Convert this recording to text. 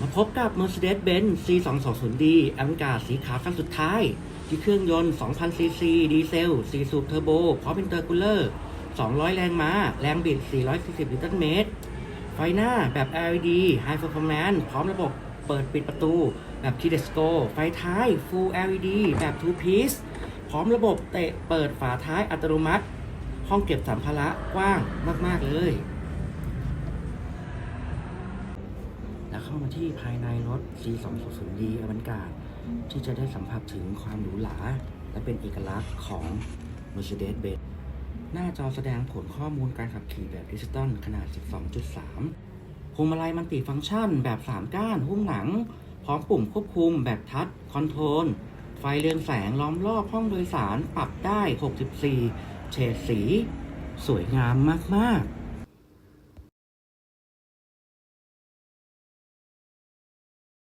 มาพบกับ Mercedes-Benz C220D อเวนการ์สีขาวคันสุดท้าย ที่เครื่องยนต์ 2,000ซีซีดีเซล 4 สูบเทอร์โบพร้อมอินเตอร์คูลเลอร์ 200 แรงม้า แรงบิด 440 นิวตันเมตร ไฟหน้าแบบ LED High Performance พร้อมระบบเปิดปิดประตูแบบ Tedesco ไฟท้าย Full LED แบบ Two Piece พร้อมระบบเตะเปิดฝาท้ายอัตโนมัติ ห้องเก็บสัมภาระกว้างมาก ๆ เลย แล้วเข้ามาที่ภายในรถ C220D อเวนการ์ดที่จะได้สัมผัสถึงความหรูหราและเป็นเอกลักษณ์ของ Mercedes-Benz หน้าจอแสดงผลข้อมูลการขับขี่แบบดิจิตอลขนาด 12.3 พวงมาลัยมันติฟังก์ชันแบบ 3 ก้าน หุ้มหนัง พร้อมปุ่มควบคุมแบบทัชคอนโทรล ไฟเรืองแสงล้อมรอบห้องโดยสารปรับได้ 64 เฉดสี สวยงามมาก ๆ